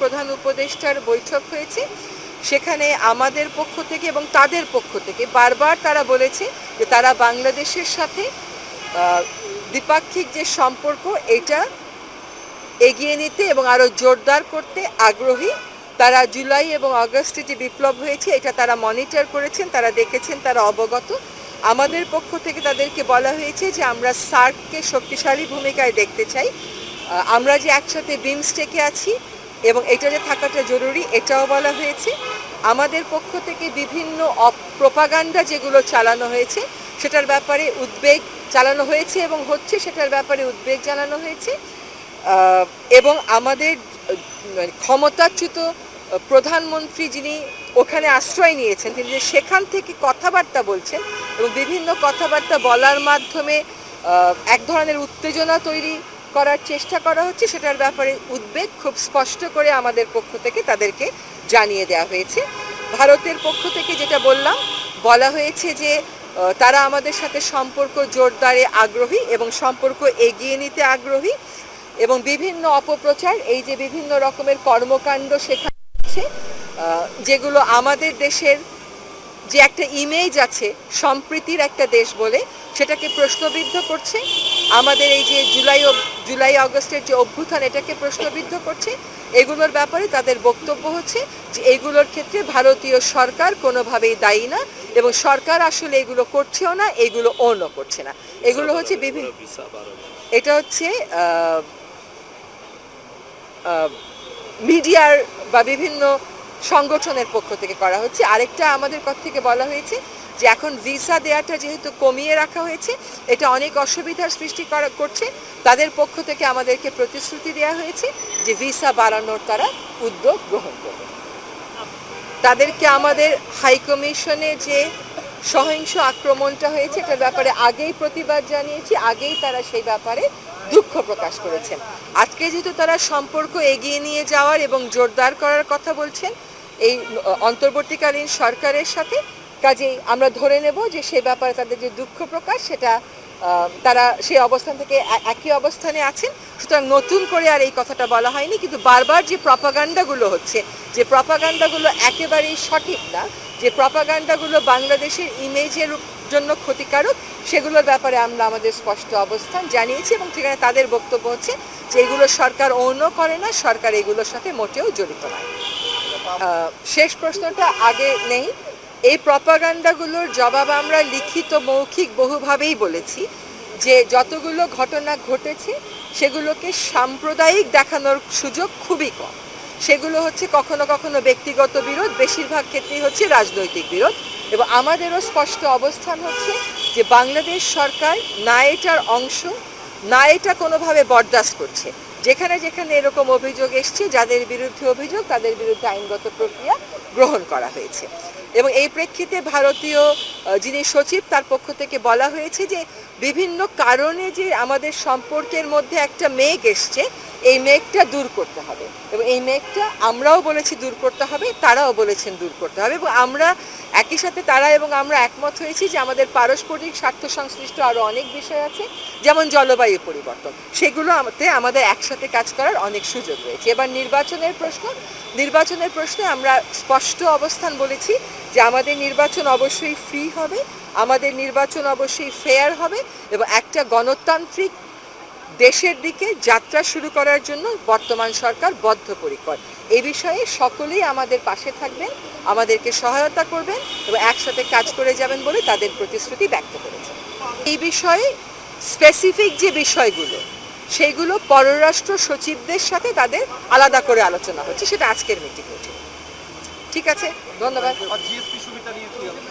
প্রধান উপদেষ্টার বৈঠক হয়েছে। সেখানে আমাদের পক্ষ থেকে এবং তাদের পক্ষ থেকে বারবার তারা বলেছে যে তারা বাংলাদেশের সাথে দ্বিপাক্ষিক যে সম্পর্ক, এটা এগিয়ে নিতে এবং আরও জোরদার করতে আগ্রহী। তারা জুলাই এবং আগস্টে যে বিপ্লব হয়েছে, এটা তারা মনিটর করেছেন, তারা দেখেছেন, তারা অবগত। আমাদের পক্ষ থেকে তাদেরকে বলা হয়েছে যে আমরা সার্ককে শক্তিশালী ভূমিকায় দেখতে চাই। আমরা যে একসাথে বিমস্টেকে আছি এবং এটা যে থাকাটা জরুরি, এটাও বলা হয়েছে। আমাদের পক্ষ থেকে বিভিন্ন প্রপাগান্ডা যেগুলো চালানো হয়েছে, সেটার ব্যাপারে উদ্বেগ চালানো হয়েছে এবং হচ্ছে সেটার ব্যাপারে উদ্বেগ জানানো হয়েছে। এবং আমাদের, ক্ষমতাচ্যুত প্রধানমন্ত্রী যিনি ওখানে আশ্রয় নিয়েছেন, তিনি যে সেখান থেকে কথাবার্তা বলছেন এবং বিভিন্ন কথাবার্তা বলার মাধ্যমে এক ধরনের উত্তেজনা তৈরি করার চেষ্টা করা হচ্ছে সেটার ব্যাপারে উদ্বেগ খুব স্পষ্ট করে আমাদের পক্ষ থেকে তাদেরকে জানিয়ে দেওয়া হয়েছে। ভারতের পক্ষ থেকে যেটা বললাম বলা হয়েছে যে তারা আমাদের সাথে সম্পর্ক জোরদারে আগ্রহী এবং সম্পর্ক এগিয়ে নিতে আগ্রহী এবং বিভিন্ন অপপ্রচার এই যে বিভিন্ন রকমের কর্মকাণ্ড হচ্ছে, যেগুলো আমাদের দেশের যে একটা ইমেজ আছে সম্প্রীতির একটা দেশ বলে সেটাকে প্রশ্নবিদ্ধ করছে। আমাদের এই যে জুলাই জুলাই আগস্টের যে অভ্যুত্থান এটাকে প্রশ্নবিদ্ধ করছে। এগুলোর ব্যাপারে তাদের বক্তব্য হচ্ছে যে এগুলোর ক্ষেত্রে ভারতীয় সরকার কোনোভাবেই দায়ী না এবং সরকার আসলে এগুলো করছেও না এগুলো অন্য করছে না। এগুলো হচ্ছে বিভিন্ন এটা হচ্ছে মিডিয়ার বা বিভিন্ন সংগঠনের পক্ষ থেকে করা হচ্ছে। আরেকটা আমাদের পক্ষ থেকে বলা হয়েছে যে এখন ভিসা দেওয়াটা যেহেতু কমিয়ে রাখা হয়েছে, এটা অনেক অসুবিধার সৃষ্টি করছে। তাদের পক্ষ থেকে আমাদেরকে প্রতিশ্রুতি দেওয়া হয়েছে যে ভিসা বাড়ানোর তারা উদ্যোগ গ্রহণ করবে। তাদেরকে আমাদের হাইকমিশনে যে সহিংস আক্রমণটা হয়েছে, এটার ব্যাপারে আগেই প্রতিবাদ জানিয়েছি, আগেই তারা সেই ব্যাপারে দুঃখ প্রকাশ করেছেন। আজকে যেহেতু তারা সম্পর্ক এগিয়ে নিয়ে যাওয়ার এবং জোরদার করার কথা বলছেন এই অন্তর্বর্তীকালীন সরকারের সাথে। কাজেই আমরা ধরে নেব যে সে ব্যাপারে তাদের যে দুঃখ প্রকাশ, সেটা তারা সেই অবস্থান থেকে একই অবস্থানে আছেন। সুতরাং নতুন করে আর এই কথাটা বলা হয়নি, কিন্তু বারবার যে প্রপাগান্ডাগুলো হচ্ছে, যে প্রপাগান্ডাগুলো একেবারেই সঠিক না, যে প্রপাগান্ডাগুলো বাংলাদেশের ইমেজের জন্য ক্ষতিকারক, সেগুলোর ব্যাপারে আমরা আমাদের স্পষ্ট অবস্থান জানিয়েছি এবং সেখানে তাদের বক্তব্য হচ্ছে যে এগুলো সরকার অন্য করে না, সরকার এগুলোর সাথে মোটেও জড়িত নয়। শেষ প্রশ্নটা আগে নেই। এই প্রপাগান্ডাগুলোর জবাব আমরা লিখিত, মৌখিক বহুভাবেই বলেছি যে যতগুলো ঘটনা ঘটেছে, সেগুলোকে সাম্প্রদায়িক দেখানোর সুযোগ খুবই কম। সেগুলো হচ্ছে কখনো কখনো ব্যক্তিগত বিরোধ, বেশিরভাগ ক্ষেত্রেই হচ্ছে রাজনৈতিক বিরোধ এবং আমাদেরও স্পষ্ট অবস্থান হচ্ছে যে বাংলাদেশ সরকার না এটার অংশ, না এটা কোনোভাবে বরদাস্ত করছে। যেখানে যেখানে এরকম অভিযোগ এসছে, যাদের বিরুদ্ধে অভিযোগ, তাদের বিরুদ্ধে আইনগত প্রক্রিয়া গ্রহণ করা হয়েছে। এবং এই প্রেক্ষিতে ভারতীয় যিনি সচিব, তার পক্ষ থেকে বলা হয়েছে যে বিভিন্ন কারণে যে আমাদের সম্পর্কের মধ্যে একটা মেঘ এসছে, এই মেঘটা দূর করতে হবে। এবং এই মেঘটা আমরাও বলেছি দূর করতে হবে, তারাও বলেছেন দূর করতে হবে। এবং আমরা একই সাথে তারা এবং আমরা একমত হয়েছি যে আমাদের পারস্পরিক স্বার্থ সংশ্লিষ্ট আরও অনেক বিষয় আছে, যেমন জলবায়ু পরিবর্তন। সেগুলো আমাদের একসাথে কাজ করার অনেক সুযোগ রয়েছে। এবার নির্বাচনের প্রশ্ন, নির্বাচনের প্রশ্নে আমরা স্পষ্ট অবস্থান বলেছি যে আমাদের নির্বাচন অবশ্যই ফ্রি হবে, আমাদের নির্বাচন অবশ্যই ফেয়ার হবে এবং একটা গণতান্ত্রিক দেশের দিকে যাত্রা শুরু করার জন্য বর্তমান সরকার বদ্ধপরিকর। এ বিষয়ে সকলেই আমাদের পাশে থাকবেন, আমাদেরকে সহায়তা করবেন এবং একসাথে কাজ করে যাবেন বলে তাদের প্রতিশ্রুতি ব্যক্ত করেছেন এই বিষয়ে স্পেসিফিক যে বিষয়গুলো সেইগুলো পররাষ্ট্র সচিবদের সাথে তাদের আলাদা করে আলোচনা হচ্ছে, সেটা আজকের মিটিং ঠিক আছে ধন্যবাদ। জিএসপি সুবিধা